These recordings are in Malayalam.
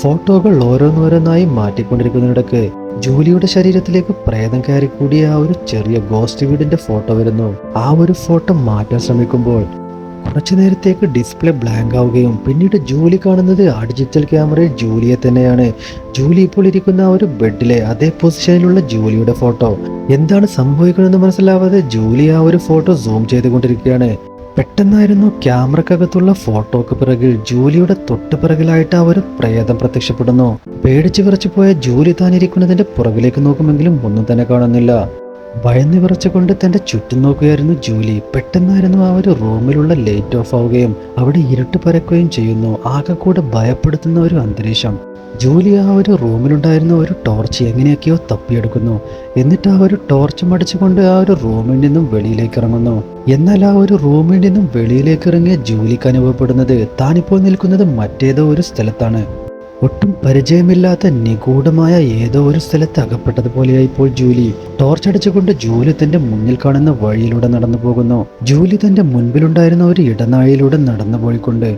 ഫോട്ടോകൾ ഓരോന്നോരോന്നായി മാറ്റിക്കൊണ്ടിരിക്കുന്നതിനിടക്ക് ജൂലിയുടെ ശരീരത്തിലേക്ക് പ്രേതം കയറി കൂടിയ ആ ഒരു ചെറിയ ഗോസ്റ്റ് വീടിന്റെ ഫോട്ടോ വരുന്നു. ആ ഒരു ഫോട്ടോ മാറ്റാൻ ശ്രമിക്കുമ്പോൾ കുറച്ചു നേരത്തേക്ക് ഡിസ്പ്ലേ ബ്ലാങ്ക് ആവുകയും പിന്നീട് ജൂലി കാണുന്നത് ആ ഡിജിറ്റൽ ക്യാമറയിൽ ജൂലിയെ തന്നെയാണ്. ജൂലി ഇപ്പോൾ ഇരിക്കുന്ന ആ ഒരു ബെഡിലെ അതേ പൊസിഷനിലുള്ള ജൂലിയുടെ ഫോട്ടോ എന്താണ് സംഭവിക്കണമെന്ന് മനസ്സിലാവാതെ ജൂലി ആ ഒരു ഫോട്ടോ സൂം ചെയ്തുകൊണ്ടിരിക്കുകയാണ്. പെട്ടെന്നായിരുന്നു ക്യാമറക്കകത്തുള്ള ഫോട്ടോക്ക് പിറകിൽ ജൂലിയുടെ തൊട്ട് പിറകിലായിട്ട് ആ ഒരു പ്രേതം പ്രത്യക്ഷപ്പെടുന്നു. പേടിച്ചു വിറച്ചു പോയ ജൂലി താനിരിക്കുന്നതിന്റെ പുറകിലേക്ക് നോക്കുമെങ്കിലും ഒന്നും തന്നെ കാണുന്നില്ല. ഭയന്ന് വിറച്ചുകൊണ്ട് തന്റെ ചുറ്റും നോക്കുകയായിരുന്നു ജൂലി. പെട്ടെന്നായിരുന്നു ആ ഒരു റൂമിലുള്ള ലൈറ്റ് ഓഫ് ആവുകയും അവിടെ ഇരുട്ട് പരക്കുകയും ചെയ്യുന്നു. ആകെ കൂടെ ഭയപ്പെടുത്തുന്ന ഒരു അന്തരീക്ഷം. ജൂലി ആ ഒരു റൂമിലുണ്ടായിരുന്ന ഒരു ടോർച്ച് എങ്ങനെയൊക്കെയോ തപ്പിയെടുക്കുന്നു. എന്നിട്ട് ആ ഒരു ടോർച്ച് മടിച്ചുകൊണ്ട് ആ ഒരു റൂമിൽ നിന്നും വെളിയിലേക്ക് ഇറങ്ങുന്നു. എന്നാൽ ആ ഒരു റൂമിൽ നിന്നും വെളിയിലേക്ക് ഇറങ്ങിയ ജൂലിക്ക് അനുഭവപ്പെടുന്നത് താനിപ്പോൾ നിൽക്കുന്നത് മറ്റേതോ ഒരു സ്ഥലത്താണ്. ഒട്ടും പരിചയമില്ലാത്ത നിഗൂഢമായ ഏതോ ഒരു സ്ഥലത്ത് അകപ്പെട്ടതുപോലെയായി ഇപ്പോൾ ജൂലി. ടോർച്ച് അടിച്ചുകൊണ്ട് ജൂലി തന്റെ മുന്നിൽ കാണുന്ന വഴിയിലൂടെ നടന്നു പോകുന്നു. ജൂലി തന്റെ മുൻപിലുണ്ടായിരുന്ന ഒരു ഇടനാഴിയിലൂടെ നടന്നു പോയിക്കൊണ്ട്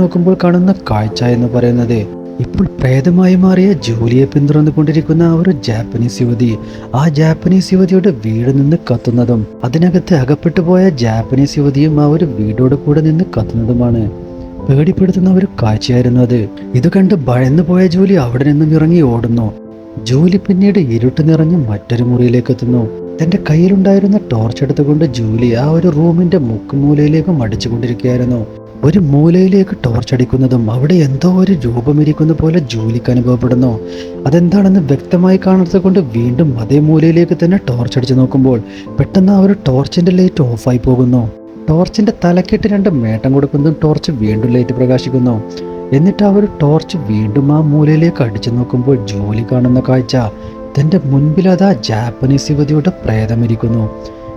നോക്കുമ്പോൾ കാണുന്ന കാഴ്ച എന്ന് പറയുന്നത് ഇപ്പോൾ പ്രേതമായി മാറിയ ജൂലിയെ പിന്തുടർന്നുകൊണ്ടിരിക്കുന്ന ആ ഒരു ജാപ്പനീസ് യുവതി. ആ ജാപ്പനീസ് യുവതിയുടെ വീട് നിന്ന് കത്തുന്നതും അതിനകത്ത് അകപ്പെട്ടു പോയ ജാപ്പനീസ് യുവതിയും ആ ഒരു വീടോട് കൂടെ നിന്ന് കത്തുന്നതുമാണ്. പേടിപ്പെടുത്തുന്ന ഒരു കാഴ്ചയായിരുന്നു അത്. ഇത് കണ്ട് ഭയന്നു പോയ ജോലി അവിടെ നിന്നും ഇറങ്ങി ഓടുന്നു. ജോലി പിന്നീട് ഇരുട്ട് നിറഞ്ഞ് മറ്റൊരു മുറിയിലേക്ക് എത്തുന്നു. തന്റെ കയ്യിലുണ്ടായിരുന്ന ടോർച്ച് എടുത്തുകൊണ്ട് ജൂലി ആ ഒരു റൂമിന്റെ മുക്കുമൂലയിലേക്ക് മടിച്ചുകൊണ്ടിരിക്കുകയായിരുന്നു. ഒരു മൂലയിലേക്ക് ടോർച്ച് അടിക്കുന്നതും അവിടെ എന്തോ ഒരു രൂപമിരിക്കുന്ന പോലെ ജൂലിക്ക് അനുഭവപ്പെടുന്നു. അതെന്താണെന്ന് വ്യക്തമായി കാണാത്തത് കൊണ്ട് വീണ്ടും അതേ മൂലയിലേക്ക് തന്നെ ടോർച്ച് അടിച്ചു നോക്കുമ്പോൾ പെട്ടെന്ന് ആ ഒരു ടോർച്ചിന്റെ ലൈറ്റ് ഓഫായി പോകുന്നു. ടോർച്ചിന്റെ തലക്കെട്ട് രണ്ട് മേട്ടം കൊടുക്കുന്നതും ടോർച്ച് വീണ്ടും ലൈറ്റ് പ്രകാശിക്കുന്നു. എന്നിട്ട് ആ ഒരു ടോർച്ച് വീണ്ടും ആ മൂലയിലേക്ക് അടിച്ചു നോക്കുമ്പോൾ ജോലി കാണുന്ന കാഴ്ച. തന്റെ മുൻപിൽ അതാ ജാപ്പനീസ് യുവതിയുടെ പ്രേതമിരിക്കുന്നു.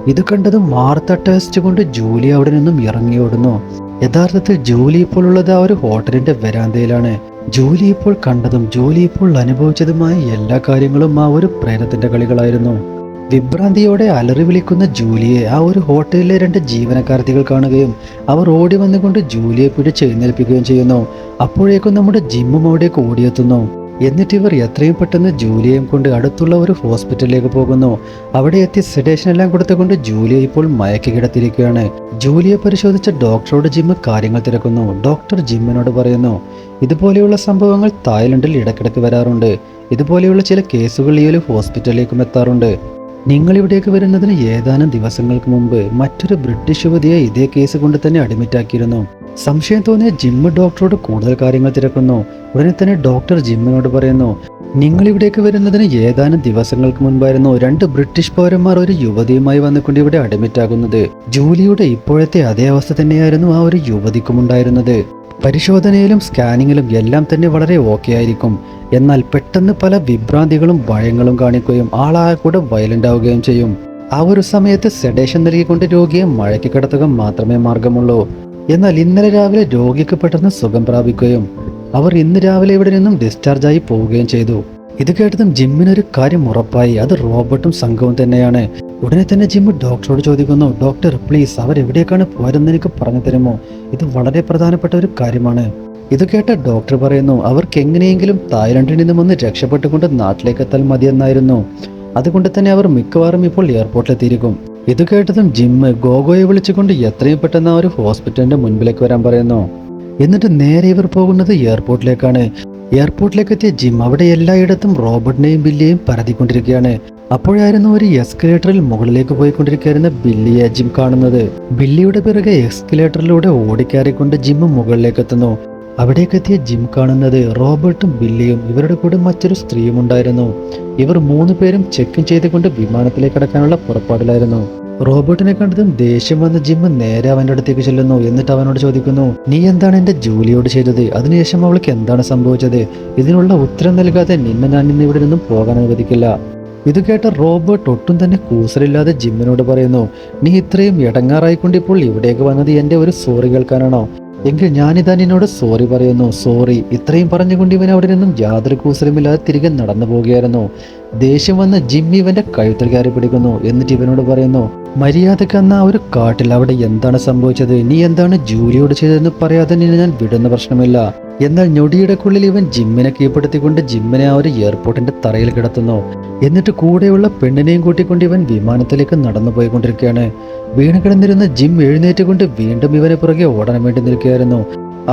ഇത് കണ്ടതും വാർത്തട്ടസ്റ്റ് കൊണ്ട് ജൂലി അവിടെ നിന്നും ഇറങ്ങി ഓടുന്നു. യഥാർത്ഥത്തിൽ ജോലി ഇപ്പോൾ ഉള്ളത് ആ ഒരു ഹോട്ടലിന്റെ വരാന്തയിലാണ്. ജോലി ഇപ്പോൾ കണ്ടതും ജോലി ഇപ്പോൾ അനുഭവിച്ചതുമായ എല്ലാ കാര്യങ്ങളും ആ ഒരു പ്രേതത്തിന്റെ കളികളായിരുന്നു. വിഭ്രാന്തിയോടെ അലറി വിളിക്കുന്ന ജൂലിയെ ആ ഒരു ഹോട്ടലിലെ രണ്ട് ജീവനക്കാർത്തികൾ കാണുകയും അവർ ഓടി വന്നുകൊണ്ട് ജൂലിയെ പിടിച്ച് എഴുന്നേൽപ്പിക്കുകയും ചെയ്യുന്നു. അപ്പോഴേക്കും നമ്മുടെ ജിമ്മും അവിടേക്ക് ഓടിയെത്തുന്നു. എന്നിട്ട് ഇവർ എത്രയും പെട്ടെന്ന് ജൂലിയെയും കൊണ്ട് അടുത്തുള്ള ഒരു ഹോസ്പിറ്റലിലേക്ക് പോകുന്നു. അവിടെ എത്തി സെഡേഷൻ എല്ലാം കൊടുത്തുകൊണ്ട് ജൂലിയെ ഇപ്പോൾ മയക്കി കിടത്തിയിരിക്കുകയാണ്. ജൂലിയെ പരിശോധിച്ച ഡോക്ടറോട് ജിമ്മ് കാര്യങ്ങൾ തിരക്കുന്നു. ഡോക്ടർ ജിമ്മിനോട് പറയുന്നു ഇതുപോലെയുള്ള സംഭവങ്ങൾ തായ്ലൻഡിൽ ഇടയ്ക്കിടയ്ക്ക് വരാറുണ്ട്. ഇതുപോലെയുള്ള ചില കേസുകൾ ഈ ഒരു ഹോസ്പിറ്റലിലേക്കും എത്താറുണ്ട്. നിങ്ങൾ ഇവിടേക്ക് വരുന്നതിന് ഏതാനും ദിവസങ്ങൾക്ക് മുമ്പ് മറ്റൊരു ബ്രിട്ടീഷ് യുവതിയെ ഇതേ കേസ് കൊണ്ട് തന്നെ അഡ്മിറ്റാക്കിയിരുന്നു സംശയം തോന്നിയ ജിമ്മ് ഡോക്ടറോട് കൂടുതൽ കാര്യങ്ങൾ തിരക്കുന്നു. ഉടനെ തന്നെ ഡോക്ടർ ജിമ്മിനോട് പറയുന്നു നിങ്ങളിവിടേക്ക് വരുന്നതിന് ഏതാനും ദിവസങ്ങൾക്ക് മുൻപായിരുന്നു രണ്ട് ബ്രിട്ടീഷ് പൗരന്മാർ ഒരു യുവതിയുമായി വന്നുകൊണ്ട് ഇവിടെ അഡ്മിറ്റ് ആകുന്നത്. ജൂലിയുടെ ഇപ്പോഴത്തെ അതേ അവസ്ഥ തന്നെയായിരുന്നു ആ ഒരു യുവതിക്കും ഉണ്ടായിരുന്നത് പരിശോധനയിലും സ്കാനിങ്ങിലും എല്ലാം തന്നെ വളരെ ഓക്കെ ആയിരിക്കും. എന്നാൽ പെട്ടെന്ന് പല വിഭ്രാന്തികളും ഭയങ്ങളും കാണിക്കുകയും ആളായ കൂടെ വയലന്റ് ആവുകയും ചെയ്യും. ആ ഒരു സമയത്ത് സെഡേഷൻ നൽകിക്കൊണ്ട് രോഗിയെ മഴയ്ക്ക് കിടത്തുക മാത്രമേ മാർഗമുള്ളൂ. എന്നാൽ ഇന്നലെ രാവിലെ രോഗിക്ക് പെട്ടെന്ന് സുഖം പ്രാപിക്കുകയും അവർ ഇന്ന് രാവിലെ ഇവിടെ നിന്നും ഡിസ്ചാർജായി പോവുകയും ചെയ്തു. ഇത് കേട്ടതും ജിമ്മിനൊരു കാര്യം ഉറപ്പായി. അത് റോബർട്ടും സംഘവും തന്നെയാണ്. ഉടനെ തന്നെ ജിമ്മ് ഡോക്ടറോട് ചോദിക്കുന്നു ഡോക്ടർ പ്ലീസ് അവർ എവിടേക്കാണ് പോയതെന്ന് എനിക്ക് പറഞ്ഞു തരുമോ ഇത് വളരെ പ്രധാനപ്പെട്ട ഒരു കാര്യമാണ്. ഇത് കേട്ട ഡോക്ടർ പറയുന്നു അവർക്ക് എങ്ങനെയെങ്കിലും തായ്ലൻഡിൽ നിന്നും ഒന്ന് രക്ഷപ്പെട്ടുകൊണ്ട് നാട്ടിലേക്ക് എത്താൻ മതിയെന്നായിരുന്നു. അതുകൊണ്ട് തന്നെ അവർ മിക്കവാറും ഇപ്പോൾ എയർപോർട്ടിലെത്തിയിരിക്കും. ഇത് കേട്ടതും ജിമ്മ് ഗോഗോയെ വിളിച്ചുകൊണ്ട് എത്രയും പെട്ടെന്ന് ആ ഒരു ഹോസ്പിറ്റലിന്റെ മുൻപിലേക്ക് വരാൻ പറയുന്നു. എന്നിട്ട് നേരെ ഇവർ പോകുന്നത് എയർപോർട്ടിലേക്കാണ്. എയർപോർട്ടിലേക്ക് എത്തിയ ജിം അവിടെ എല്ലായിടത്തും റോബർട്ടിനെയും ബില്ലിയെയും പരതിക്കൊണ്ടിരിക്കുകയാണ്. അപ്പോഴായിരുന്നു ഒരു എസ്കലേറ്ററിൽ മുകളിലേക്ക് പോയിക്കൊണ്ടിരിക്കുന്ന ബില്ലിയെ ജിം കാണുന്നത്. ബില്ലിയുടെ പിറകെ എസ്കലേറ്ററിലൂടെ ഓടിക്കയറിക്കൊണ്ട് ജിം മുകളിലേക്ക് എത്തുന്നു അവിടേക്ക് എത്തിയ ജിം കാണുന്നത് റോബർട്ടും ബില്ലിയും ഇവരുടെ കൂടെ മറ്റൊരു സ്ത്രീയും ഉണ്ടായിരുന്നു. ഇവർ മൂന്ന് പേരും ചെക്ക് ഇൻ ചെയ്തുകൊണ്ട് വിമാനത്തിലേക്ക് കടക്കാനുള്ള പുറപ്പാടിലായിരുന്നു. റോബർട്ടിനെ കണ്ടതും ദേഷ്യം വന്ന ജിം നേരെ അവന്റെ അടുത്തേക്ക് ചെല്ലുന്നു. എന്നിട്ട് അവനോട് ചോദിക്കുന്നു നീ എന്താണ് എന്റെ ജോലിയോട് ചെയ്തത്? അതിനുശേഷം അവൾക്ക് എന്താണ് സംഭവിച്ചത്? ഇതിനുള്ള ഉത്തരം നൽകാതെ നിന്നെ ഞാൻ ഇന്ന് ഇവിടെ നിന്നും പോകാൻ അനുവദിക്കില്ല. ഇത് കേട്ട റോബർട്ട് ഒട്ടും തന്നെ കൂസലില്ലാതെ ജിമ്മിനോട് പറയുന്നു നീ ഇത്രയും ഇടങ്ങാറായിക്കൊണ്ട് ഇപ്പോൾ ഇവിടേക്ക് വന്നത് എന്റെ ഒരു സോറി കേൾക്കാനാണോ? എങ്കിൽ ഞാനിതാ നിന്നോട് സോറി പറയുന്നു. സോറി ഇത്രയും പറഞ്ഞുകൊണ്ട് ഇവൻ അവിടെ നിന്നും യാതൊരു കൂസലുമില്ലാതെ തിരികെ നടന്നു പോവുകയായിരുന്നു ദേഷ്യം വന്ന ജിമ്മി ഇവന്റെ കഴുത്തിൽ കയറി പിടിക്കുന്നു. എന്നിട്ട് ഇവനോട് പറയുന്നു മര്യാദയ്ക്ക് അന്ന് ആ ഒരു കാട്ടിൽ അവിടെ എന്താണ് സംഭവിച്ചത്? നീ എന്താണ് ജൂലിയോട് ചെയ്തതെന്ന് പറയാതെ നിന്നെ ഞാൻ വിടുന്ന പ്രശ്നമില്ല. എന്നാൽ ഞൊടിയുടെക്കുള്ളിൽ ഇവൻ ജിമ്മിനെ കീഴ്പ്പെടുത്തിക്കൊണ്ട് ജിമ്മിനെ ആ ഒരു എയർപോർട്ടിന്റെ തറയിൽ കിടത്തുന്നു. എന്നിട്ട് കൂടെയുള്ള പെണ്ണിനെയും കൂട്ടിക്കൊണ്ട് ഇവൻ വിമാനത്തിലേക്ക് നടന്നു പോയിക്കൊണ്ടിരിക്കുകയാണ് വീണ് കിടന്നിരുന്ന ജിം എഴുന്നേറ്റുകൊണ്ട് വീണ്ടും ഇവനെ പുറകെ ഓടാൻ വേണ്ടി നിൽക്കുകയായിരുന്നു.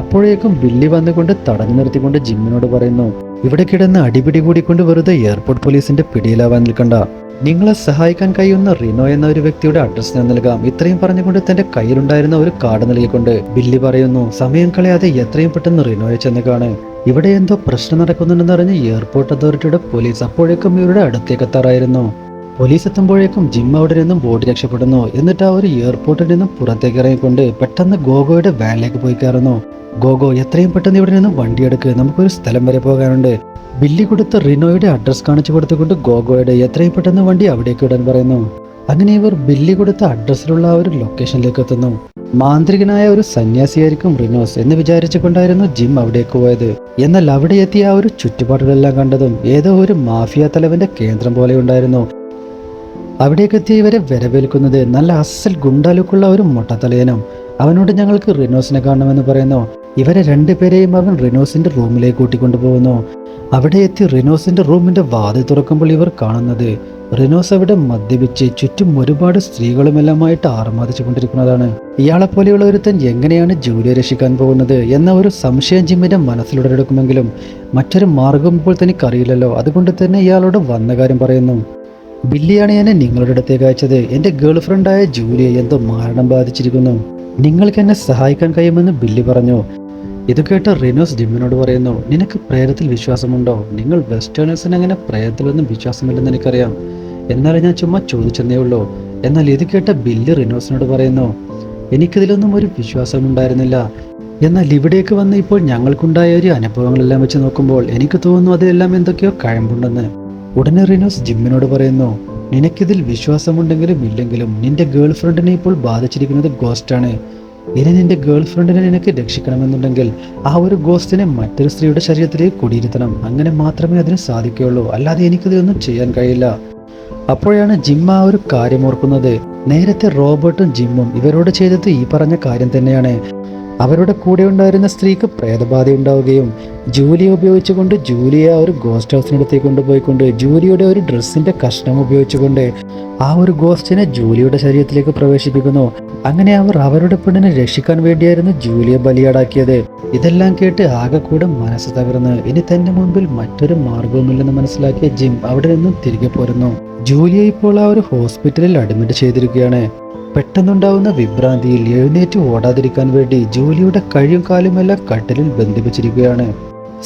അപ്പോഴേക്കും ബില്ലി വന്നുകൊണ്ട് തടഞ്ഞു നിർത്തിക്കൊണ്ട് ജിമ്മിനോട് പറയുന്നു ഇവിടെ കിടന്ന് അടിപിടി കൂടിക്കൊണ്ട് വെറുതെ എയർപോർട്ട് പോലീസിന്റെ പിടിയിലാവാൻ നിൽക്കണ്ട. നിങ്ങളെ സഹായിക്കാൻ കഴിയുന്ന റിനോ എന്ന ഒരു വ്യക്തിയുടെ അഡ്രസ് ഞാൻ നൽകാം. ഇത്രയും പറഞ്ഞുകൊണ്ട് തന്റെ കയ്യിലുണ്ടായിരുന്ന ഒരു കാർഡ് നൽകിക്കൊണ്ട് ബില്ലി പറയുന്നു സമയം കളയാതെ എത്രയും പെട്ടെന്ന് റിനോയെ ചെന്ന് കാണ്. ഇവിടെ എന്തോ പ്രശ്നം നടക്കുന്നുണ്ടെന്ന് അറിഞ്ഞ് എയർപോർട്ട് അതോറിറ്റിയുടെ പോലീസ് അപ്പോഴേക്കും ഇവരുടെ അടുത്തേക്ക് എത്താറായിരുന്നു. പോലീസ് എത്തുമ്പോഴേക്കും ജിം അവിടെ നിന്നും ബോഡി രക്ഷപ്പെടുന്നു. എന്നിട്ട് ആ ഒരു എയർപോർട്ടിൽ നിന്നും പുറത്തേക്ക് ഇറങ്ങിക്കൊണ്ട് പെട്ടെന്ന് ഗോഗോയുടെ വാനിലേക്ക് പോയി കയറുന്നു. ഗോഗോ എത്രയും പെട്ടെന്ന് ഇവിടെ നിന്നും വണ്ടിയെടുക്കുക നമുക്കൊരു സ്ഥലം വരെ പോകാനുണ്ട്. ബില്ലി കൊടുത്ത റിനോയുടെ അഡ്രസ് കാണിച്ചു കൊടുത്തുകൊണ്ട് ഗോഗോയുടെ എത്രയും പെട്ടെന്ന് വണ്ടി അവിടേക്ക് ഇടാൻ പറയുന്നു. അങ്ങനെ ഇവർ ബില്ലി കൊടുത്ത അഡ്രസ്സിലുള്ള ആ ഒരു ലൊക്കേഷനിലേക്ക് എത്തുന്നു. മാന്ത്രികനായ ഒരു സന്യാസിയായിരിക്കും റിനോസ് എന്ന് വിചാരിച്ചുകൊണ്ടായിരുന്നു ജിം അവിടേക്ക് പോയത്. എന്നാൽ അവിടെ എത്തിയ ആ ഒരു ചുറ്റുപാടുകളെല്ലാം കണ്ടതും ഏതോ ഒരു മാഫിയ തലവന്റെ കേന്ദ്രം പോലെ ഉണ്ടായിരുന്നു. അവിടേക്ക് എത്തിയ ഇവരെ വരവേൽക്കുന്നത് നല്ല അസൽ ഗുണ്ടാലുക്കുള്ള ഒരു മൊട്ടത്തലയനും അവനോട് ഞങ്ങൾക്ക് റിനോസിനെ കാണണമെന്ന് പറയുന്നു. ഇവരെ രണ്ടുപേരെയും അവൻ റിനോസിന്റെ റൂമിലേക്ക് കൂട്ടിക്കൊണ്ടു പോകുന്നു അവിടെ എത്തി റിനോസിന്റെ റൂമിന്റെ വാതിൽ തുറക്കുമ്പോൾ ഇവർ കാണുന്നത് റിനോസ് അവിടെ മദ്യപിച്ച് ചുറ്റും ഒരുപാട് സ്ത്രീകളുമെല്ലാമായിട്ട് ആർമാദിച്ചു കൊണ്ടിരിക്കുന്നതാണ് ഇയാളെ പോലെയുള്ള ഒരുത്തൻ എങ്ങനെയാണ് ജൂലിയെ രക്ഷിക്കാൻ പോകുന്നത് എന്ന ഒരു സംശയം ജിമ്മിന്റെ മനസ്സിലുടലെടുക്കുമെങ്കിലും മറ്റൊരു മാർഗം ഇപ്പോൾ തനിക്കറിയില്ലല്ലോ. അതുകൊണ്ട് തന്നെ ഇയാളോട് വന്ന കാര്യം പറയുന്നു. ബില്ലിയാണ് എന്നെ നിങ്ങളുടെ അടുത്തേക്ക് അയച്ചത്. എന്റെ ഗേൾ ഫ്രണ്ടായ ജൂലിയെ എന്തോ മരണം ബാധിച്ചിരിക്കുന്നു. നിങ്ങൾക്ക് എന്നെ സഹായിക്കാൻ കഴിയുമെന്ന് ബില്ലി പറഞ്ഞു. ഇത് കേട്ട റിനോസ് ജിമ്മിനോട് പറയുന്നു നിനക്ക് പ്രേതത്തിൽ വിശ്വാസമുണ്ടോ? നിങ്ങൾ വെസ്റ്റേണേഴ്സിന് അങ്ങനെ പ്രേതത്തിലൊന്നും വിശ്വാസമില്ലെന്ന് എനിക്കറിയാം. എന്നാലും ഞാൻ ചുമ്മാ ചോദിച്ചെന്നേ ഉള്ളൂ. എന്നാൽ ഇത് കേട്ട ബില്ല് റിനോസിനോട് പറയുന്നു എനിക്കിതിലൊന്നും ഒരു വിശ്വാസം ഉണ്ടായിരുന്നില്ല എന്നാൽ ഇവിടേക്ക് വന്ന് ഇപ്പോൾ ഞങ്ങൾക്കുണ്ടായ ഒരു അനുഭവങ്ങളെല്ലാം വെച്ച് നോക്കുമ്പോൾ എനിക്ക് തോന്നുന്നു അതിലെല്ലാം എന്തൊക്കെയോ കഴമ്പുണ്ടെന്ന്. ഉടനെ റിനോസ് ജിമ്മിനോട് പറയുന്നു നിനക്കിതിൽ വിശ്വാസമുണ്ടെങ്കിലും ഇല്ലെങ്കിലും നിന്റെ ഗേൾ ഫ്രണ്ടിനെ ഇപ്പോൾ ബാധിച്ചിരിക്കുന്നത് ഗോസ്റ്റാണ് ഇനി നിന്റെ ഗേൾ ഫ്രണ്ടിനെ നിനക്ക് രക്ഷിക്കണമെന്നുണ്ടെങ്കിൽ ആ ഒരു ഗോസ്റ്റിനെ മറ്റൊരു സ്ത്രീയുടെ ശരീരത്തിലേക്ക് കുടിയിരുത്തണം. അങ്ങനെ മാത്രമേ അതിന് സാധിക്കുകയുള്ളൂ. അല്ലാതെ എനിക്കതിലൊന്നും ചെയ്യാൻ കഴിയില്ല. അപ്പോഴാണ് ജിം ആ ഒരു കാര്യം ഓർക്കുന്നത്. നേരത്തെ റോബർട്ടും ജിമ്മും ഇവരോട് ചെയ്തത് ഈ പറഞ്ഞ കാര്യം തന്നെയാണ്. അവരുടെ കൂടെ ഉണ്ടായിരുന്ന സ്ത്രീക്ക് പ്രേതബാധ ഉണ്ടാവുകയും ജൂലിയെ ഉപയോഗിച്ചുകൊണ്ട് ജൂലിയെ ആ ഒരു ഗോസ്റ്റ് ഹൗസിനടുത്തേക്ക് കൊണ്ടുപോയിക്കൊണ്ട് ജൂലിയുടെ ഒരു ഡ്രസ്സിന്റെ കഷ്ണം ഉപയോഗിച്ചുകൊണ്ട് ആ ഒരു ഗോസ്റ്റിനെ ജൂലിയുടെ ശരീരത്തിലേക്ക് പ്രവേശിപ്പിക്കുന്നു. അങ്ങനെ അവർ അവരുടെ പെണ്ണിനെ രക്ഷിക്കാൻ വേണ്ടിയായിരുന്നു ജൂലിയെ ബലിയാടാക്കിയത്. ഇതെല്ലാം കേട്ട് ആകെ കൂടെ മനസ്സ് തകർന്ന്. ഇനി തന്റെ മുമ്പിൽ മറ്റൊരു മാർഗവുമില്ലെന്ന് മനസ്സിലാക്കിയ ജിം അവിടെ നിന്നും തിരികെ പോരുന്നു. ജൂലിയെ ഇപ്പോൾ ആ ഒരു ഹോസ്പിറ്റലിൽ അഡ്മിറ്റ് ചെയ്തിരിക്കുകയാണ്. പെട്ടെന്നുണ്ടാവുന്ന വിഭ്രാന്തിയിൽ എഴുന്നേറ്റ് ഓടാതിരിക്കാൻ വേണ്ടി ജോലിയുടെ കഴിയും കാലുമെല്ലാം കട്ടിലിൽ ബന്ധിപ്പിച്ചിരിക്കുകയാണ്.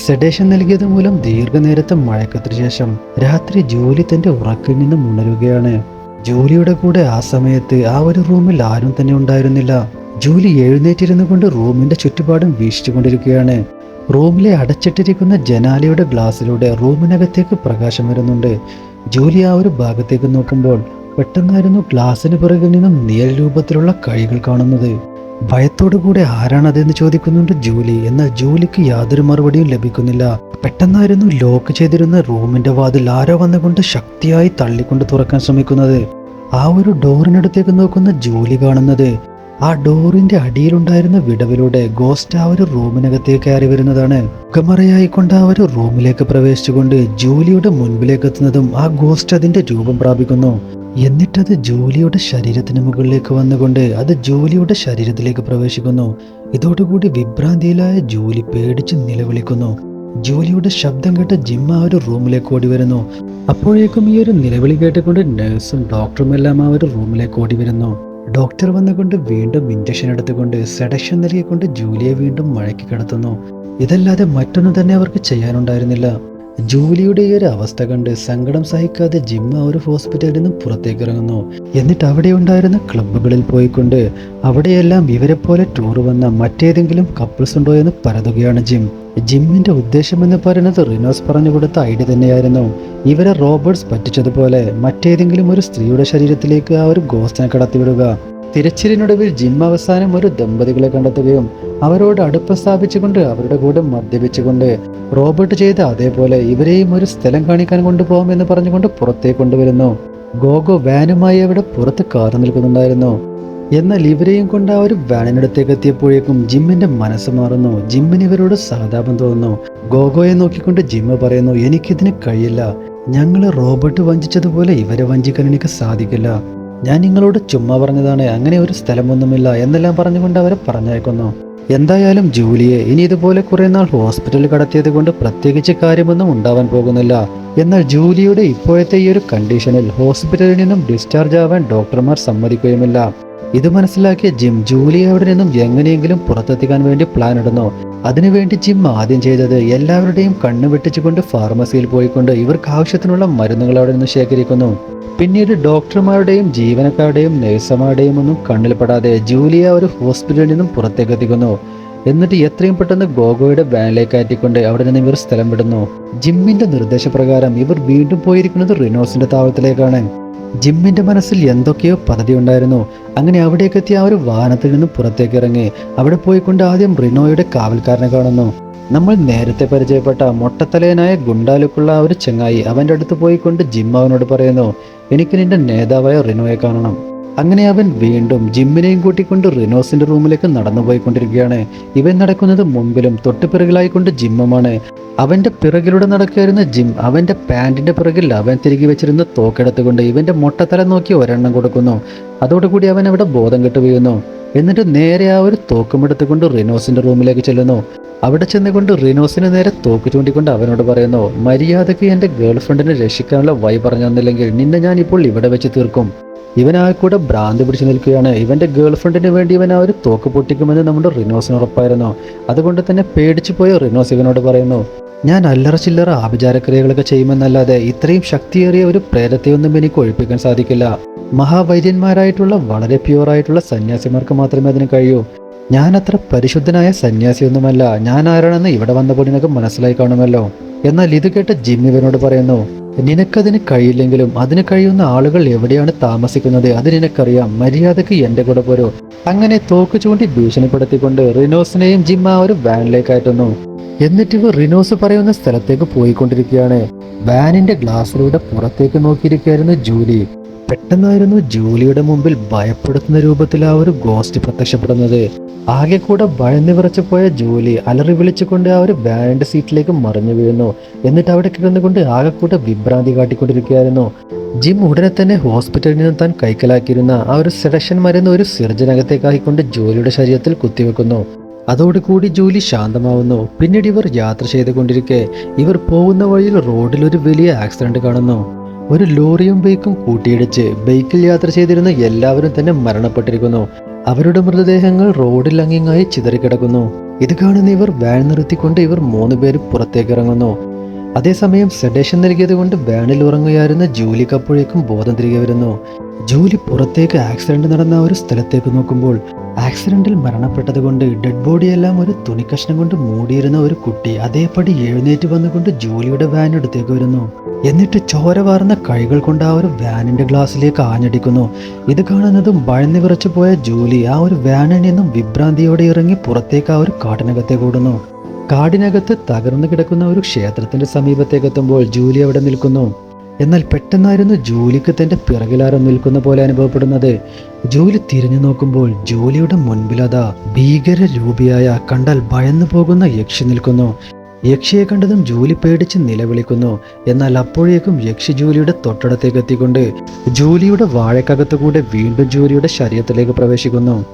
സെഡേഷൻ നൽകിയത് മൂലം ദീർഘനേരത്തെ മഴക്കത്തിനു ശേഷം രാത്രി ജോലി തന്റെ ഉറക്കിൽ നിന്നും ഉണരുകയാണ്. ജോലിയുടെ കൂടെ ആ സമയത്ത് ആ ഒരു റൂമിൽ ആരും തന്നെ ഉണ്ടായിരുന്നില്ല. ജൂലി എഴുന്നേറ്റിരുന്നു കൊണ്ട് റൂമിന്റെ ചുറ്റുപാടും വീക്ഷിച്ചുകൊണ്ടിരിക്കുകയാണ്. റൂമിലെ അടച്ചിട്ടിരിക്കുന്ന ജനാലയുടെ ഗ്ലാസ്സിലൂടെ റൂമിനകത്തേക്ക് പ്രകാശം വരുന്നുണ്ട്. ജൂലി ആ ഒരു ഭാഗത്തേക്ക് നോക്കുമ്പോൾ പെട്ടെന്നായിരുന്നു ഗ്ലാസിന് പിറകിൽ നിന്നും നിഴൽ രൂപത്തിലുള്ള കൈകൾ കാണുന്നത്. ഭയത്തോടു കൂടെ ആരാണതെന്ന് ചോദിക്കുന്നുണ്ട് ജൂലി. എന്നാൽ ജൂലിക്ക് യാതൊരു മറുപടിയും ലഭിക്കുന്നില്ല. പെട്ടെന്നായിരുന്നു ലോക്ക് ചെയ്തിരുന്ന റൂമിന്റെ വാതിൽ ആരോ വന്നുകൊണ്ട് ശക്തിയായി തള്ളിക്കൊണ്ട് തുറക്കാൻ ശ്രമിക്കുന്നത്. ആ ഒരു ഡോറിനടുത്തേക്ക് നോക്കുന്ന ജൂലി കാണുന്നത്. ആ ഡോറിന്റെ അടിയിലുണ്ടായിരുന്ന വിടവിലൂടെ ഗോസ്റ്റ് ആ ഒരു റൂമിനകത്തേക്ക് കയറി വരുന്നതാണ്. മുഖമറയായിക്കൊണ്ട് ആ ഒരു റൂമിലേക്ക് പ്രവേശിച്ചുകൊണ്ട് ജൂലിയുടെ മുൻപിലേക്ക് എത്തുന്നതും ആ ഗോസ്റ്റ് അതിന്റെ രൂപം പ്രാപിക്കുന്നു. എന്നിട്ടത് ജൂലിയുടെ ശരീരത്തിന് മുകളിലേക്ക് വന്നുകൊണ്ട് അത് ജൂലിയുടെ ശരീരത്തിലേക്ക് പ്രവേശിക്കുന്നു. ഇതോടുകൂടി വിഭ്രാന്തിയിലായ ജൂലി പേടിച്ച് നിലവിളിക്കുന്നു. ജൂലിയുടെ ശബ്ദം കേട്ട ജിമ്മ ആ ഒരു റൂമിലേക്ക് ഓടി വരുന്നു. അപ്പോഴേക്കും ഈ ഒരു നിലവിളി കേട്ടുകൊണ്ട് നഴ്സും ഡോക്ടറും എല്ലാം ആ ഒരു റൂമിലേക്ക് ഓടി വരുന്നു. ഡോക്ടർ വന്നുകൊണ്ട് വീണ്ടും ഇഞ്ചക്ഷൻ എടുത്തുകൊണ്ട് സെഡക്ഷൻ നൽകിക്കൊണ്ട് ജൂലിയെ വീണ്ടും മഴയ്ക്ക് കിടത്തുന്നു. ഇതല്ലാതെ മറ്റൊന്നും തന്നെ അവർക്ക് ചെയ്യാനുണ്ടായിരുന്നില്ല. ജൂലിയുടെ ഈ ഒരു അവസ്ഥ കണ്ട് സങ്കടം സഹിക്കാതെ ജിമ്മ ഒരു ഹോസ്പിറ്റലിൽ നിന്നും പുറത്തേക്ക് ഇറങ്ങുന്നു എന്നിട്ട് അവിടെ ഉണ്ടായിരുന്ന ക്ലബ്ബുകളിൽ പോയിക്കൊണ്ട് അവിടെയെല്ലാം ഇവരെ പോലെ ടൂർ വന്ന മറ്റേതെങ്കിലും കപ്പിൾസ് ഉണ്ടോ എന്ന് പരതുകയാണ് ജിം. ജിമ്മിന്റെ ഉദ്ദേശം എന്ന് പറയുന്നത് റിനോസ് പറഞ്ഞു കൊടുത്ത ഐഡിയ തന്നെയായിരുന്നു. ഇവരെ റോബർട്ട്സ് പറ്റിച്ചതുപോലെ മറ്റേതെങ്കിലും ഒരു സ്ത്രീയുടെ ശരീരത്തിലേക്ക് ആ ഒരു ഗോസ്റ്റിനെ കടത്തിവിടുക. തിരച്ചിലിനൊടുവിൽ ജിം അവസാനം ഒരു ദമ്പതികളെ കണ്ടെത്തുകയും അവരോട് അടുപ്പം സ്ഥാപിച്ചുകൊണ്ട് അവരുടെ കൂടെ മദ്യപിച്ചുകൊണ്ട് റോബർട്ട് ചെയ്ത അതേപോലെ ഇവരെയും ഒരു സ്ഥലം കാണിക്കാൻ കൊണ്ടുപോകാം കൊണ്ടുപോകാമെന്ന് പറഞ്ഞുകൊണ്ട് പുറത്തേക്ക് കൊണ്ടുവരുന്നു. ഗോഗോ വാനുമായി അവിടെ പുറത്ത് കാത്തു നിൽക്കുന്നുണ്ടായിരുന്നു. എന്നാൽ ഇവരെയും കൊണ്ട് ആ ഒരു വാനിനടുത്തേക്ക് എത്തിയപ്പോഴേക്കും ജിമ്മിന്റെ മനസ്സ് മാറുന്നു. ജിമ്മിന് ഇവരോട് സഹതാപം തോന്നുന്നു. ഗോഗോയെ നോക്കിക്കൊണ്ട് ജിമ്മ് പറയുന്നു എനിക്കിതിന് കഴിയില്ല. ഞങ്ങൾ റോബർട്ട് വഞ്ചിച്ചതുപോലെ ഇവരെ വഞ്ചിക്കാൻ എനിക്ക് സാധിക്കില്ല. ഞാൻ നിങ്ങളോട് ചുമ്മാ പറഞ്ഞതാണ് അങ്ങനെ ഒരു സ്ഥലമൊന്നുമില്ല എന്നെല്ലാം പറഞ്ഞുകൊണ്ട് അവരെ പറഞ്ഞയക്കുന്നു. എന്തായാലും ജൂലിയെ ഇനി ഇതുപോലെ കുറെ നാൾ ഹോസ്പിറ്റലിൽ കടത്തിയത് കൊണ്ട് പ്രത്യേകിച്ച് കാര്യമൊന്നും ഉണ്ടാവാൻ പോകുന്നില്ല. എന്നാൽ ജൂലിയുടെ ഇപ്പോഴത്തെ ഈ ഒരു കണ്ടീഷനിൽ ഹോസ്പിറ്റലിൽ നിന്നും ഡിസ്ചാർജ് ആവാൻ ഡോക്ടർമാർ സമ്മതിക്കുകയുമില്ല. ഇത് മനസ്സിലാക്കിയ ജിം ജൂലിയെ അവിടെ നിന്നും എങ്ങനെയെങ്കിലും പുറത്തെത്തിക്കാൻ വേണ്ടി പ്ലാൻ ഇടുന്നു. അതിനുവേണ്ടി ജിം ആദ്യം ചെയ്തത് എല്ലാവരുടെയും കണ്ണ് വെട്ടിച്ചുകൊണ്ട് ഫാർമസിയിൽ പോയിക്കൊണ്ട് ഇവർക്ക് ആവശ്യത്തിനുള്ള മരുന്നുകൾ അവിടെ നിന്ന് ശേഖരിക്കുന്നു. പിന്നീട് ഡോക്ടർമാരുടെയും ജീവനക്കാരുടെയും നഴ്സുമാരുടെയും ഒന്നും കണ്ണിൽപ്പെടാതെ ജൂലിയ ഒരു ഹോസ്പിറ്റലിൽ നിന്നും പുറത്തേക്ക് എത്തിക്കുന്നു എന്നിട്ട് എത്രയും പെട്ടെന്ന് ഗോഗോയുടെ വാനിലേക്ക് കയറ്റിക്കൊണ്ട് അവിടെ നിന്ന് ഇവർ സ്ഥലം വിടുന്നു. ജിമ്മിന്റെ നിർദ്ദേശപ്രകാരം ഇവർ വീണ്ടും പോയിരിക്കുന്നത് റിനോസിന്റെ താവളത്തിലേക്കാണ്. ജിമ്മിന്റെ മനസ്സിൽ എന്തൊക്കെയോ പദ്ധതി ഉണ്ടായിരുന്നു അങ്ങനെ അവിടേക്ക് എത്തിയ ആ ഒരു വാഹനത്തിൽ നിന്ന് പുറത്തേക്ക് ഇറങ്ങി അവിടെ പോയിക്കൊണ്ട് ആദ്യം റിനോയുടെ കാവൽക്കാരനെ കാണുന്നു. നമ്മൾ നേരത്തെ പരിചയപ്പെട്ട മൊട്ടത്തലയനായ ഗുണ്ടാലുക്കുള്ള ഒരു ചെങ്ങായി അവന്റെ അടുത്ത് പോയിക്കൊണ്ട് ജിം അവനോട് പറയുന്നു എനിക്ക് നിന്റെ നേതാവായ റിനോയെ കാണണം. അങ്ങനെ അവൻ വീണ്ടും ജിമ്മിനെയും കൂട്ടിക്കൊണ്ട് റിനോസിന്റെ റൂമിലേക്ക് നടന്നു പോയിക്കൊണ്ടിരിക്കുകയാണ് ഇവൻ നടക്കുന്നത് മുൻപിലും തൊട്ട് പിറകിലായിക്കൊണ്ട് ജിമ്മുമാണ്. അവന്റെ പിറകിലൂടെ നടക്കുകയായിരുന്ന ജിം അവന്റെ പാന്റിന്റെ പിറകിൽ അവൻ തിരികെ വെച്ചിരുന്ന തോക്കെടുത്തുകൊണ്ട് ഇവന്റെ മുട്ടത്തല നോക്കി ഒരെണ്ണം കൊടുക്കുന്നു. അതോടുകൂടി അവൻ അവിടെ ബോധം കെട്ട് വീഴുന്നു. എന്നിട്ട് നേരെ ആ ഒരു തോക്കും എടുത്തുകൊണ്ട് റിനോസിന്റെ റൂമിലേക്ക് ചെല്ലുന്നു. അവിടെ ചെന്നുകൊണ്ട് റിനോസിന് നേരെ തോക്ക് ചൂണ്ടിക്കൊണ്ട് അവനോട് പറയുന്നു മര്യാദയ്ക്ക് എന്റെ ഗേൾഫ്രണ്ടിനെ രക്ഷിക്കാനുള്ള വൈ പറഞ്ഞു തന്നില്ലെങ്കിൽ നിന്നെ ഞാൻ ഇപ്പോൾ ഇവിടെ വെച്ച് തീർക്കും. ഇവൻ ആ കൂടെ ഭ്രാന്ത് പിടിച്ചു നിൽക്കുകയാണ്. ഇവന്റെ ഗേൾഫ്രണ്ടിന് വേണ്ടി ഇവൻ ആ ഒരു തോക്ക് പൊട്ടിക്കുമെന്ന് നമ്മുടെ റിനോസിന് ഉറപ്പായിരുന്നു. അതുകൊണ്ട് തന്നെ പേടിച്ചു പോയ റിനോസ് ഇവനോട് പറയുന്നു ഞാൻ അല്ലറ ചില്ലറ ആഭിചാരക്രിയകളൊക്കെ ചെയ്യുമെന്നല്ലാതെ ഇത്രയും ശക്തിയേറിയ ഒരു പ്രേതത്തെയൊന്നും എനിക്ക് ഒഴിപ്പിക്കാൻ സാധിക്കില്ല. മഹാവൈദ്യന്മാരായിട്ടുള്ള വളരെ പ്യുവറായിട്ടുള്ള സന്യാസിമാർക്ക് മാത്രമേ അതിന് കഴിയൂ. ഞാൻ അത്ര പരിശുദ്ധനായ സന്യാസിയൊന്നുമല്ല. ഞാൻ ആരാണെന്ന് ഇവിടെ വന്നപ്പോൾ നിനക്ക് മനസ്സിലായി കാണുമല്ലോ. എന്നാൽ ഇത് കേട്ട ജിമ്മി ഇവനോട് പറയുന്നു നിനക്കതിന് കഴിയില്ലെങ്കിലും അതിന് കഴിയുന്ന ആളുകൾ എവിടെയാണ് താമസിക്കുന്നത്? അത് നിനക്കറിയാം. മര്യാദയ്ക്ക് എന്റെ കൂടെ പോരോ. അങ്ങനെ തോക്ക് ചൂണ്ടി ഭീഷണിപ്പെടുത്തിക്കൊണ്ട് റിനോസിനെയും ജിമ്മ ഒരു വാനിലേക്ക് അയറ്റുന്നു. എന്നിട്ട് ഇവർ റിനോസ് പറയുന്ന സ്ഥലത്തേക്ക് പോയിക്കൊണ്ടിരിക്കുകയാണ്. വാനിന്റെ ഗ്ലാസ്സിലൂടെ പുറത്തേക്ക് നോക്കിയിരിക്കുകയായിരുന്നു ജൂലി. പെട്ടെന്നായിരുന്നു ജൂലിയുടെ മുമ്പിൽ ഭയപ്പെടുത്തുന്ന രൂപത്തിൽ ആ ഒരു ഗോസ്റ്റ് പ്രത്യക്ഷപ്പെടുന്നത്. ആകെ കൂടെ ഭയന്ന് വിറച്ചു പോയ ജൂലി അലറി വിളിച്ചുകൊണ്ട് ആ ഒരു ബാൻഡ് സീറ്റിലേക്ക് മറിഞ്ഞു വീഴുന്നു എന്നിട്ട് അവിടെ കിടന്നുകൊണ്ട് ആകെ കൂടെ വിഭ്രാന്തി കാട്ടിക്കൊണ്ടിരിക്കുകയായിരുന്നു. ജിം ഉടനെ തന്നെ ഹോസ്പിറ്റലിൽ നിന്ന് താൻ കൈക്കലാക്കിയിരുന്ന ആ ഒരു സെഡക്ഷൻ മരുന്ന് ഒരു സിർജനകത്തേക്കായിക്കൊണ്ട് ജോലിയുടെ ശരീരത്തിൽ കുത്തിവെക്കുന്നു. അതോടുകൂടി ജോലി ശാന്തമാവുന്നു. പിന്നീട് ഇവർ യാത്ര ചെയ്തുകൊണ്ടിരിക്കെ. ഇവർ പോകുന്ന വഴിയിൽ റോഡിൽ ഒരു വലിയ ആക്സിഡന്റ് കാണുന്നു. ഒരു ലോറിയും ബൈക്കും കൂട്ടിയിടിച്ച് ബൈക്കിൽ യാത്ര ചെയ്തിരുന്ന എല്ലാവരും തന്നെ മരണപ്പെട്ടിരിക്കുന്നു. അവരുടെ മൃതദേഹങ്ങൾ റോഡിൽ അങ്ങിങ്ങായി ചിതറിക്കിടക്കുന്നു. ഇത് കാണുന്ന ഇവർ വാൻ നിർത്തിക്കൊണ്ട് ഇവർ മൂന്ന് പേര് പുറത്തേക്ക് ഇറങ്ങുന്നു അതേസമയം സെഡേഷൻ നൽകിയത് കൊണ്ട് വാനിൽ ഉറങ്ങുകയായിരുന്ന ജൂലിക്ക് അപ്പോഴേക്കും ബോധം തിരികെ വരുന്നു. ജൂലി പുറത്തേക്ക് ആക്സിഡന്റ് നടന്ന ഒരു സ്ഥലത്തേക്ക് നോക്കുമ്പോൾ ആക്സിഡന്റിൽ മരണപ്പെട്ടതുകൊണ്ട് ഡെഡ് ബോഡിയെല്ലാം ഒരു തുണിക്കഷ്ണം കൊണ്ട് മൂടിയിരുന്ന ഒരു കുട്ടി അതേപടി എഴുന്നേറ്റ് വന്നുകൊണ്ട് ജോലിയുടെ വാൻ അടുത്തേക്ക് വരുന്നു. എന്നിട്ട് ചോര വാർന്ന കൈകൾ കൊണ്ട് ആ ഒരു വാനിന്റെ ഗ്ലാസ്സിലേക്ക് ആഞ്ഞടിക്കുന്നു. ഇത് കാണുന്നതും ഭയന്ന് വിറച്ചു പോയ ജോലി ആ ഒരു വാനിൽ നിന്നും വിഭ്രാന്തിയോടെ ഇറങ്ങി പുറത്തേക്ക് ആ ഒരു കാട്ടിനകത്തേക്ക് ഓടുന്നു കാടിനകത്ത് തകർന്നു കിടക്കുന്ന ഒരു ക്ഷേത്രത്തിന്റെ സമീപത്തേക്കെത്തുമ്പോൾ ജൂലി അവിടെ നിൽക്കുന്നു. എന്നാൽ പെട്ടെന്നായിരുന്നു ജൂലിക്ക് തന്റെ പിറകിലാരം നിൽക്കുന്ന പോലെ അനുഭവപ്പെടുന്നത്. ജൂലി തിരിഞ്ഞു നോക്കുമ്പോൾ ജൂലിയുടെ മുൻപിലതാ ഭീകര രൂപിയായ കണ്ടാൽ ഭയന്നു പോകുന്ന യക്ഷി നിൽക്കുന്നു. യക്ഷിയെ കണ്ടതും ജൂലി പേടിച്ച് നിലവിളിക്കുന്നു. എന്നാൽ അപ്പോഴേക്കും യക്ഷി ജൂലിയുടെ തൊട്ടടുത്തേക്ക് എത്തിക്കൊണ്ട് ജൂലിയുടെ വാഴക്കകത്തുകൂടെ വീണ്ടും ജൂലിയുടെ ശരീരത്തിലേക്ക് പ്രവേശിക്കുന്നു.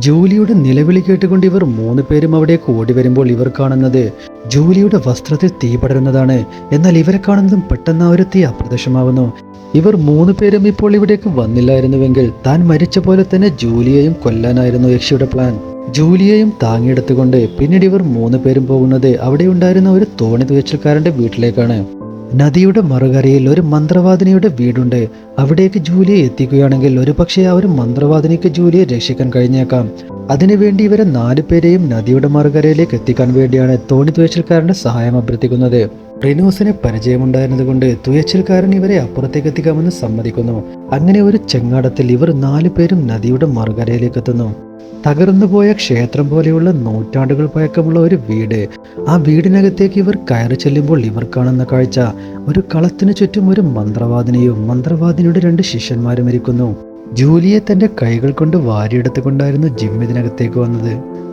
ജൂലിയുടെ നിലവിളി കേട്ടുകൊണ്ട് ഇവർ മൂന്ന് പേരും അവിടേക്ക് ഓടി വരുമ്പോൾ ഇവർ കാണുന്നത് ജൂലിയുടെ വസ്ത്രത്തിൽ തീ പടരുന്നതാണ്. എന്നാൽ ഇവരെ കാണുന്നതും പെട്ടെന്ന് ഒരു തീ അപ്രത്യക്ഷമാവുന്നു. ഇവർ മൂന്ന് പേരും ഇപ്പോൾ ഇവിടേക്ക് വന്നില്ലായിരുന്നുവെങ്കിൽ താൻ മരിച്ച പോലെ തന്നെ ജൂലിയെയും കൊല്ലാനായിരുന്നു യക്ഷിയുടെ പ്ലാൻ ജൂലിയെയും താങ്ങിയെടുത്തുകൊണ്ട് പിന്നീട് ഇവർ മൂന്ന് പേരും പോകുന്നത് അവിടെ ഉണ്ടായിരുന്ന ഒരു തോണി തുയച്ചിൽക്കാരന്റെ വീട്ടിലേക്കാണ്. നദിയുടെ മറുകരയിൽ ഒരു മന്ത്രവാദിനിയുടെ വീടുണ്ട്. അവിടേക്ക് ജൂലിയെ എത്തിക്കുകയാണെങ്കിൽ ഒരുപക്ഷെ ആ ഒരു മന്ത്രവാദിനിക്ക് ജൂലിയെ രക്ഷിക്കാൻ കഴിഞ്ഞേക്കാം. അതിനുവേണ്ടി ഇവരെ നാലു പേരെയും നദിയുടെ മറുകരയിലേക്ക് എത്തിക്കാൻ വേണ്ടിയാണ് തോണി തുയച്ചിൽക്കാരന്റെ സഹായം അഭ്യർത്ഥിക്കുന്നത്. റിനോസിനെ പരിചയമുണ്ടായിരുന്നതുകൊണ്ട് തുയച്ചിൽക്കാരൻ ഇവരെ അപ്പുറത്തേക്ക് എത്തിക്കാമെന്ന് സമ്മതിക്കുന്നു. അങ്ങനെ ഒരു ചെങ്ങാടത്തിൽ ഇവർ നാലു പേരും നദിയുടെ മറുകരയിലേക്ക് എത്തുന്നു. തകർന്നുപോയ ക്ഷേത്രം പോലെയുള്ള നൂറ്റാണ്ടുകൾ പഴക്കമുള്ള ഒരു വീട്. ആ വീടിനകത്തേക്ക് ഇവർ കയറി ചെല്ലുമ്പോൾ ഇവർ കാണുന്ന കാഴ്ച. ഒരു കളത്തിനു ചുറ്റും ഒരു മന്ത്രവാദിനിയും മന്ത്രവാദിനിയുടെ രണ്ട് ശിഷ്യന്മാരും ഇരിക്കുന്നു. ജൂലിയെ തന്റെ കൈകൾ കൊണ്ട് വാരിയെടുത്തുകൊണ്ടായിരുന്നു ജിം ഇതിനകത്തേക്ക് വന്നത്.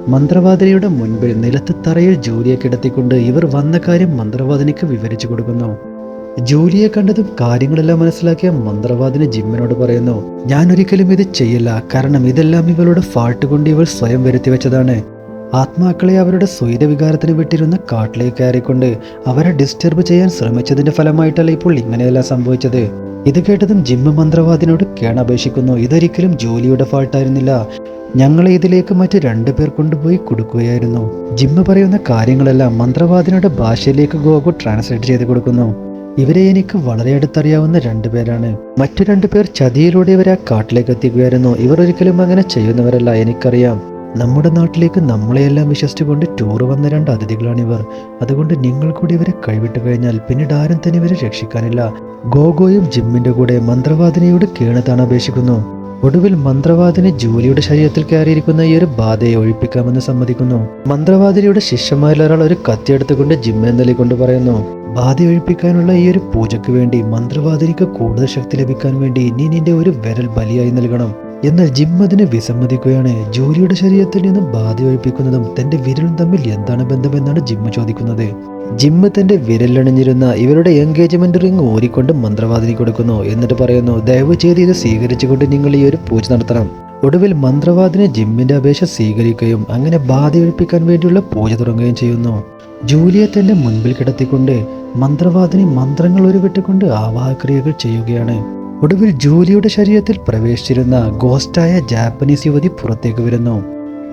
മന്ത്രവാദിനിയുടെ മുൻപിൽ നിലത്ത് തറയിൽ ജൂലിയെ കിടത്തിക്കൊണ്ട് ഇവർ വന്ന കാര്യം മന്ത്രവാദിനിക്ക് വിവരിച്ചു കൊടുക്കുന്നു. ജൂലിയെ കണ്ടതും കാര്യങ്ങളെല്ലാം മനസ്സിലാക്കിയ മന്ത്രവാദിനി ജിമ്മിനോട് പറയുന്നു ഞാൻ ഒരിക്കലും ഇത് ചെയ്യില്ല. കാരണം ഇതെല്ലാം ഇവളുടെ ഫാൾട്ട് കൊണ്ട് ഇവൾ സ്വയം വരുത്തി വെച്ചതാണ്. ആത്മാക്കളെ അവരുടെ സ്വൈരവികാരത്തിന് വിട്ടിരുന്ന കാട്ടിലേക്ക് കയറിക്കൊണ്ട് അവരെ ഡിസ്റ്റർബ് ചെയ്യാൻ ശ്രമിച്ചതിന്റെ ഫലമായിട്ടല്ല ഇപ്പോൾ ഇങ്ങനെയെല്ലാം സംഭവിച്ചത്? ഇത് കേട്ടതും ജിമ്മ മന്ത്രവാദിനോട് കേണപേക്ഷിക്കുന്നു. ഇതൊരിക്കലും ജോലിയുടെ ഫാൾട്ടായിരുന്നില്ല. ഞങ്ങളെ ഇതിലേക്ക് മറ്റ് രണ്ടുപേർ കൊണ്ടുപോയി കൊടുക്കുകയായിരുന്നു. ജിമ്മ പറയുന്ന കാര്യങ്ങളെല്ലാം മന്ത്രവാദിനുടെ ഭാഷയിലേക്ക് ഗോഗു ട്രാൻസ്ലേറ്റ് ചെയ്ത് കൊടുക്കുന്നു. ഇവരെ എനിക്ക് വളരെ അടുത്തറിയാവുന്ന രണ്ടുപേരാണ് മറ്റു രണ്ടുപേർ ചതിയിലൂടെ ഇവരെ കാട്ടിലേക്ക് എത്തിക്കുകയായിരുന്നു. ഇവർ ഒരിക്കലും അങ്ങനെ ചെയ്യുന്നവരല്ല എനിക്കറിയാം. നമ്മുടെ നാട്ടിലേക്ക് നമ്മളെയെല്ലാം വിശ്വസിച്ചുകൊണ്ട് ടൂർ വന്ന രണ്ട് അതിഥികളാണിവർ. അതുകൊണ്ട് നിങ്ങൾ കൂടി ഇവരെ കൈവിട്ട് കഴിഞ്ഞാൽ പിന്നീട് ആരും തന്നെ ഇവരെ രക്ഷിക്കാനില്ല. ഗോഗോയും ജിമ്മിന്റെ കൂടെ മന്ത്രവാദിനിയോട് കേണത്താണ് അപേക്ഷിക്കുന്നു. ഒടുവിൽ മന്ത്രവാദിനി ജൂലിയുടെ ശരീരത്തിൽ കയറിയിരിക്കുന്ന ഈ ഒരു ബാധയെ ഒഴിപ്പിക്കാമെന്ന് സമ്മതിക്കുന്നു. മന്ത്രവാദിനിയുടെ ശിഷ്യന്മാരിൽ ഒരാൾ ഒരു കത്തിയെടുത്തുകൊണ്ട് ജിമ്മിനെ കൊണ്ട് പറയുന്നു ബാധ ഒഴിപ്പിക്കാനുള്ള ഈ ഒരു പൂജയ്ക്ക് വേണ്ടി മന്ത്രവാദിനിക്ക് കൂടുതൽ ശക്തി ലഭിക്കാൻ വേണ്ടി നീ നിന്റെ ഒരു വിരൽ ബലിയായി നൽകണം. എന്നാൽ ജിം അതിനെ വിസമ്മതിക്കുകയാണ്. ജോലിയുടെ ശരീരത്തിൽ നിന്നും ബാധ ഒഴിപ്പിക്കുന്നതും തന്റെ വിരലും തമ്മിൽ എന്താണ് ബന്ധമെന്നാണ് ജിമ്മ് ചോദിക്കുന്നത്. ജിമ്മ തന്റെ വിരലണിഞ്ഞിരുന്ന ഇവരുടെ എൻഗേജ്മെന്റ് റിംഗ് ഊരിക്കൊണ്ട് മന്ത്രവാദിനി കൊടുക്കുന്നു. എന്നിട്ട് പറയുന്നു ദയവ് ചെയ്ത് ഇത് സ്വീകരിച്ചുകൊണ്ട് നിങ്ങൾ ഈ ഒരു പൂജ നടത്തണം. ഒടുവിൽ മന്ത്രവാദിനി ജിമ്മിന്റെ അപേക്ഷ സ്വീകരിക്കുകയും അങ്ങനെ ബാധ ഒഴിപ്പിക്കാൻ വേണ്ടിയുള്ള പൂജ തുടങ്ങുകയും ചെയ്യുന്നു. ജൂലിയെ തന്റെ മുൻപിൽ കിടത്തിക്കൊണ്ട് മന്ത്രവാദിനി മന്ത്രങ്ങൾ ഉരുവിട്ടുകൊണ്ട് ആവാഹക്രിയകൾ ചെയ്യുകയാണ്. ഒടുവിൽ ജൂലിയുടെ ശരീരത്തിൽ പ്രവേശിച്ചിരുന്ന ഗോസ്റ്റായ ജാപ്പനീസ് യുവതി പുറത്തേക്ക് വരുന്നു.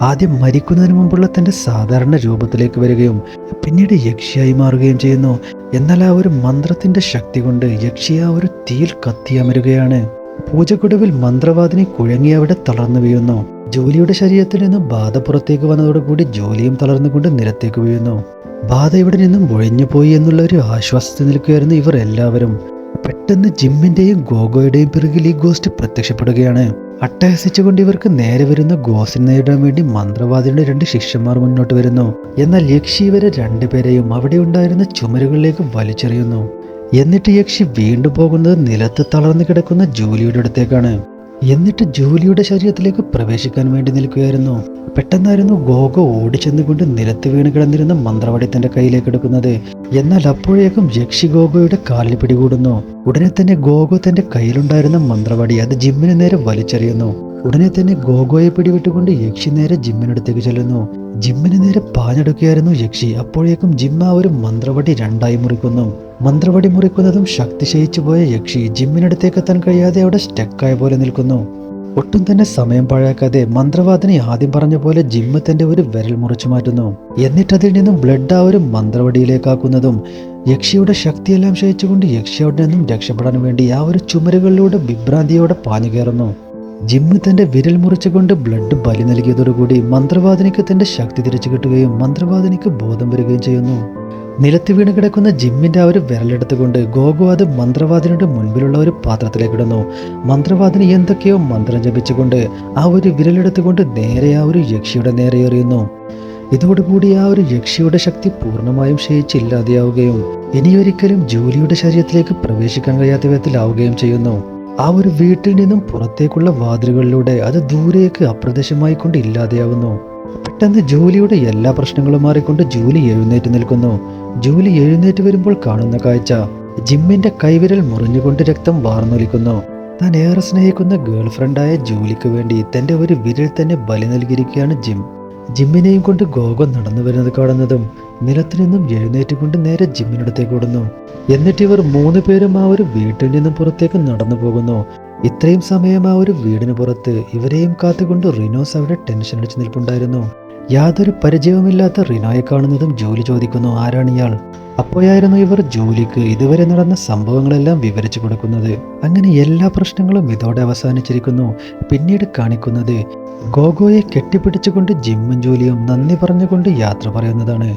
ആദ്യം മരിക്കുന്നതിന് മുമ്പുള്ള തന്റെ സാധാരണ രൂപത്തിലേക്ക് വരികയും പിന്നീട് യക്ഷിയായി മാറുകയും ചെയ്യുന്നു. എന്നാൽ ആ ഒരു മന്ത്രത്തിന്റെ ശക്തി കൊണ്ട് യക്ഷി ആ ഒരു തീയിൽ കത്തിയമരുകയാണ് പൂജക്കൊടുവിൽ മന്ത്രവാദിനി കുഴങ്ങി അവിടെ തളർന്നു വീഴുന്നു. ജോലിയുടെ ശരീരത്തിൽ നിന്ന് ബാധ പുറത്തേക്ക് വന്നതോടുകൂടി ജോലിയും തളർന്നുകൊണ്ട് നിരത്തേക്ക് വീഴുന്നു. ബാധ ഇവിടെ നിന്നും ഒഴിഞ്ഞു പോയി എന്നുള്ള ഒരു ആശ്വാസത്തിൽ നിൽക്കുകയായിരുന്നു ഇവർ എല്ലാവരും. പെട്ടെന്ന് ജിമ്മിന്റെയും ഗോഗോയുടെയും പിറകിൽ ഈ ഗോസ്റ്റ് പ്രത്യക്ഷപ്പെടുകയാണ്. അട്ടഹസിച്ചുകൊണ്ട് ഇവർക്ക് നേരെ വരുന്ന ഗോസിനെ നേരിടാൻ വേണ്ടി മന്ത്രവാദിയുടെ രണ്ട് ശിഷ്യന്മാർ മുന്നോട്ട് വരുന്നു. എന്നാൽ യക്ഷി ഇവരെ രണ്ടുപേരെയും അവിടെ ഉണ്ടായിരുന്ന ചുമരുകളിലേക്ക് വലിച്ചെറിയുന്നു. എന്നിട്ട് യക്ഷി വീണ്ടും പോകുന്നത് നിലത്ത് തളർന്നു കിടക്കുന്ന ജൂലിയുടെ അടുത്തേക്കാണ്. എന്നിട്ട് ജൂലിയുടെ ശരീരത്തിലേക്ക് പ്രവേശിക്കാൻ വേണ്ടി നിൽക്കുകയായിരുന്നു. പെട്ടെന്നായിരുന്നു ഗോഗോ ഓടിച്ചെന്നുകൊണ്ട് നിലത്ത് വീണ് കിടന്നിരുന്ന മന്ത്രവാടി തന്റെ കയ്യിലേക്ക് എടുക്കുന്നത്. എന്നാൽ അപ്പോഴേക്കും യക്ഷി ഗോഗോയുടെ കാലിൽ പിടികൂടുന്നു. ഉടനെ തന്നെ ഗോഗോ തന്റെ കയ്യിലുണ്ടായിരുന്ന മന്ത്രവാടി അത് ജിമ്മിന് നേരെ വലിച്ചെറിയുന്നു. ഉടനെ തന്നെ ഗോഗോയെ പിടിവിട്ടുകൊണ്ട് യക്ഷി നേരെ ജിമ്മിനടുത്തേക്ക് ചെല്ലുന്നു. ജിമ്മിന് നേരെ പാഞ്ഞെടുക്കുകയായിരുന്നു യക്ഷി. അപ്പോഴേക്കും ജിമ്മ ഒരു മന്ത്രവടി രണ്ടായി മുറിക്കുന്നു. മന്ത്രവടി മുറിക്കുന്നതും ശക്തി ക്ഷയിച്ചു പോയ യക്ഷി ജിമ്മിനടുത്തേക്ക് എത്താൻ കഴിയാതെ അവിടെ സ്റ്റക്കായ പോലെ നിൽക്കുന്നു. ഒട്ടും തന്നെ സമയം പാഴാക്കാതെ മന്ത്രവാദിനി ആദ്യം പറഞ്ഞ പോലെ ജിമ്മ് തന്റെ ഒരു വിരൽ മുറിച്ചു മാറ്റുന്നു. എന്നിട്ട് അതിൽ നിന്നും ബ്ലഡ് ആ ഒരു മന്ത്രവടിയിലേക്കാക്കുന്നതും യക്ഷിയുടെ ശക്തിയെല്ലാം ക്ഷയിച്ചുകൊണ്ട് യക്ഷി അവിടെ നിന്നും രക്ഷപ്പെടാൻ വേണ്ടി ആ ഒരു ചുമരുകളിലൂടെ വിഭ്രാന്തിയോടെ പാഞ്ഞു കയറുന്നു. ജിമ്മ് തന്റെ വിരൽ മുറിച്ചുകൊണ്ട് ബ്ലഡ് ബലി നൽകിയതോടുകൂടി മന്ത്രവാദിനിക്ക് തന്റെ ശക്തി തിരിച്ചു കിട്ടുകയും മന്ത്രവാദിനിക്ക് ബോധം വരികയും ചെയ്യുന്നു. നിലത്ത് വീണ് കിടക്കുന്ന ജിമ്മിന്റെ ആ ഒരു വിരലെടുത്തുകൊണ്ട് ഗോഗു അത് മന്ത്രവാദിനിയുടെ മുൻപിലുള്ള ഒരു പാത്രത്തിലേക്ക് ഇടുന്നു മന്ത്രവാദിനി എന്തൊക്കെയോ മന്ത്രം ജപിച്ചുകൊണ്ട് ആ ഒരു വിരലെടുത്തുകൊണ്ട് നേരെ ആ ഒരു യക്ഷിയുടെ നേരെ എറിയുന്നു. ഇതോടുകൂടി ആ ഒരു യക്ഷിയുടെ ശക്തി പൂർണമായും ക്ഷയിച്ച് ഇല്ലാതെയാവുകയും ഇനിയൊരിക്കലും ജൂലിയുടെ ശരീരത്തിലേക്ക് പ്രവേശിക്കാൻ കഴിയാത്ത വിധത്തിലാവുകയും ചെയ്യുന്നു. ആ ഒരു വീട്ടിൽ നിന്നും പുറത്തേക്കുള്ള വാതിലുകളിലൂടെ അത് ദൂരേക്ക് അപ്രദേശമായി കൊണ്ട് ഇല്ലാതെയാവുന്നു. പെട്ടെന്ന് ജൂലിയുടെ എല്ലാ പ്രശ്നങ്ങളും മാറിക്കൊണ്ട് ജൂലി എഴുന്നേറ്റ് നിൽക്കുന്നു. ജൂലി എഴുന്നേറ്റ് വരുമ്പോൾ കാണുന്ന കാഴ്ച. ജിമ്മിന്റെ കൈവിരൽ മുറിഞ്ഞുകൊണ്ട് രക്തം വാർന്നൊലിക്കുന്നു. താൻ ഏറെ സ്നേഹിക്കുന്ന ഗേൾഫ്രണ്ടായ ജൂലിക്ക് വേണ്ടി തന്റെ ഒരു വിരൽ തന്നെ ബലി നൽകിയിരിക്കുകയാണ് ജിം. ജിമ്മിനെയും കൊണ്ട് ഗോഗൻ നടന്നു വരുന്നത് കാണുന്നതും നിലത്തു നിന്നും എഴുന്നേറ്റുകൊണ്ട് നേരെ ജിമ്മിനടുത്തേക്ക് ഓടുന്നു. എന്നിട്ട് ഇവർ മൂന്ന് പേരും ആ ഒരു വീട്ടിൽ നിന്നും പുറത്തേക്ക് നടന്നു പോകുന്നു. ഇത്രയും സമയം ആ ഒരു വീടിന് പുറത്ത് ഇവരെയും കാത്തുകൊണ്ട് റിനോസ് അവിടെ ടെൻഷൻ അടിച്ചു നിൽപ്പുണ്ടായിരുന്നു. യാതൊരു പരിചയവുമില്ലാത്ത റിനോയെ കാണുന്നതും ജോലി ചോദിക്കുന്നു ആരാണ് ഇയാൾ? അപ്പോഴായിരുന്നു ഇവർ ജോലിക്ക് ഇതുവരെ നടന്ന സംഭവങ്ങളെല്ലാം വിവരിച്ചു കൊടുക്കുന്നത്. അങ്ങനെ എല്ലാ പ്രശ്നങ്ങളും ഇതോടെ അവസാനിച്ചിരിക്കുന്നു. പിന്നീട് കാണിക്കുന്നത് ഗോഗോയെ കെട്ടിപ്പിടിച്ചുകൊണ്ട് ജിമ്മും ജോലിയും നന്ദി പറഞ്ഞുകൊണ്ട് യാത്ര പറയുന്നതാണ്.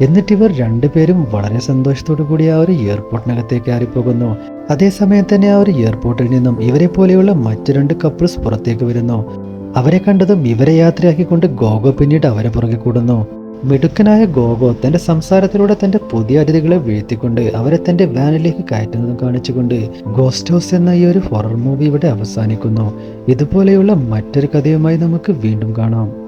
എന്നിട്ട് ഇവർ രണ്ടുപേരും വളരെ സന്തോഷത്തോടു കൂടി ആ ഒരു എയർപോർട്ടിനകത്തേക്ക് കയറിപ്പോകുന്നു അതേസമയം തന്നെ ആ ഒരു എയർപോർട്ടിൽ നിന്നും ഇവരെ പോലെയുള്ള മറ്റു രണ്ട് കപ്പിൾസ് പുറത്തേക്ക് വരുന്നു. അവരെ കണ്ടതും ഇവരെ യാത്രയാക്കിക്കൊണ്ട് ഗോഗോ പിന്നീട് അവരെ പുറകെ കൂടുന്നു. മിടുക്കനായ ഗോഗോ തന്റെ സംസാരത്തിലൂടെ തന്റെ പുതിയ അതിഥികളെ വീഴ്ത്തിക്കൊണ്ട് അവരെ തന്റെ വാനിലേക്ക് കയറ്റുന്നതും കാണിച്ചുകൊണ്ട് ഗോസ്റ്റ് ഹൗസ് എന്ന ഈ ഒരു ഹൊറർ മൂവി ഇവിടെ അവസാനിക്കുന്നു. ഇതുപോലെയുള്ള മറ്റൊരു കഥയുമായി നമുക്ക് വീണ്ടും കാണാം.